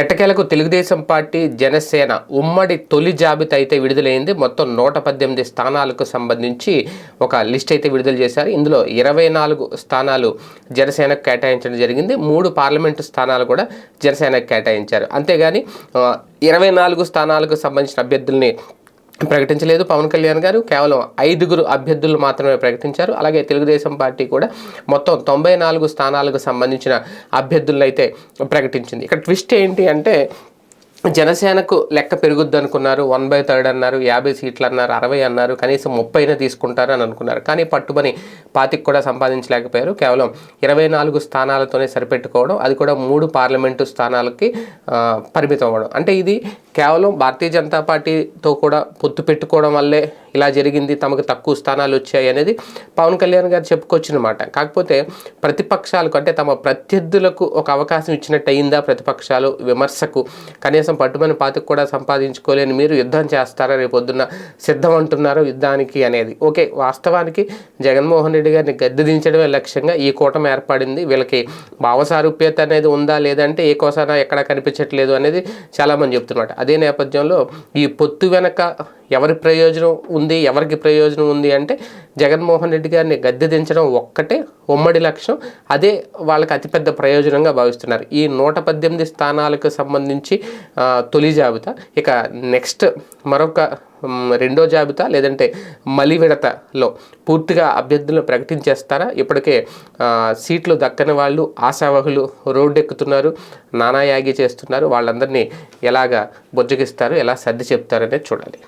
ఎట్టకేలకు తెలుగుదేశం పార్టీ జనసేన ఉమ్మడి తొలి జాబితా అయితే విడుదలైంది. మొత్తం నూట పద్దెనిమిది స్థానాలకు సంబంధించి ఒక లిస్ట్ అయితే విడుదల చేశారు. ఇందులో ఇరవై నాలుగు స్థానాలు జనసేనకు కేటాయించడం జరిగింది. మూడు పార్లమెంటు స్థానాలు కూడా జనసేనకు కేటాయించారు. అంతేగాని ఇరవై నాలుగు స్థానాలకు సంబంధించిన అభ్యర్థుల్ని ప్రకటించలేదు. పవన్ కళ్యాణ్ గారు కేవలం ఐదుగురు అభ్యర్థులు మాత్రమే ప్రకటించారు. అలాగే తెలుగుదేశం పార్టీ కూడా మొత్తం తొంభై నాలుగు స్థానాలకు సంబంధించిన అభ్యర్థులను అయితే ప్రకటించింది. ఇక్కడ ట్విస్ట్ ఏంటి అంటే జనసేనకు లెక్క పెరుగుద్ది అనుకున్నారు వన్ బై థర్డ్ అన్నారు యాభై సీట్లు అన్నారు అరవై అన్నారు కనీసం ముప్పైనే తీసుకుంటారు అని అనుకున్నారు. కానీ పట్టుబని పాతికి కూడా సంపాదించలేకపోయారు. కేవలం ఇరవై నాలుగు స్థానాలతోనే సరిపెట్టుకోవడం అది కూడా మూడు పార్లమెంటు స్థానాలకి పరిమితం అవ్వడం. అంటే ఇది కేవలం భారతీయ జనతా పార్టీతో కూడా పొత్తు పెట్టుకోవడం వల్లే ఇలా జరిగింది తమకు తక్కువ స్థానాలు వచ్చాయి అనేది పవన్ కళ్యాణ్ గారు చెప్పుకొచ్చినమాట. కాకపోతే ప్రతిపక్షాలకు అంటే తమ ప్రత్యర్థులకు ఒక అవకాశం ఇచ్చినట్టు అయిందా ప్రతిపక్షాలు విమర్శకు? కనీసం పట్టుమని పాతికి కూడా సంపాదించుకోలేని మీరు యుద్ధం చేస్తారా? రేపు పొద్దున్న సిద్ధం అంటున్నారు యుద్ధానికి అనేది. ఓకే వాస్తవానికి జగన్మోహన్ రెడ్డి గారిని గద్దె దించడమే లక్ష్యంగా ఈ కూటమి ఏర్పడింది. వీళ్ళకి భావసారూప్యత అనేది ఉందా లేదంటే ఏ కోసానా ఎక్కడ కనిపించట్లేదు అనేది చాలామంది చెప్తున్నమాట. అదే నేపథ్యంలో ఈ పొత్తు వెనక ఎవరి ప్రయోజనం ఉంది ఎవరికి ప్రయోజనం ఉంది అంటే జగన్మోహన్ రెడ్డి గారిని గద్దె దించడం ఒక్కటే ఉమ్మడి లక్ష్యం. అదే వాళ్ళకి అతిపెద్ద ప్రయోజనంగా భావిస్తున్నారు. ఈ నూట పద్దెనిమిది స్థానాలకు సంబంధించి తొలి జాబితా. ఇక నెక్స్ట్ మరొక రెండో జాబితా లేదంటే మలి విడతలో పూర్తిగా అభ్యర్థులను ప్రకటించేస్తారా? ఇప్పటికే సీట్లు దక్కని వాళ్ళు ఆశావహులు రోడ్డెక్కుతున్నారు నానాయాగి చేస్తున్నారు. వాళ్ళందరినీ ఎలాగ బుజ్జగిస్తారు ఎలా సర్ది చెప్తారనేది చూడాలి.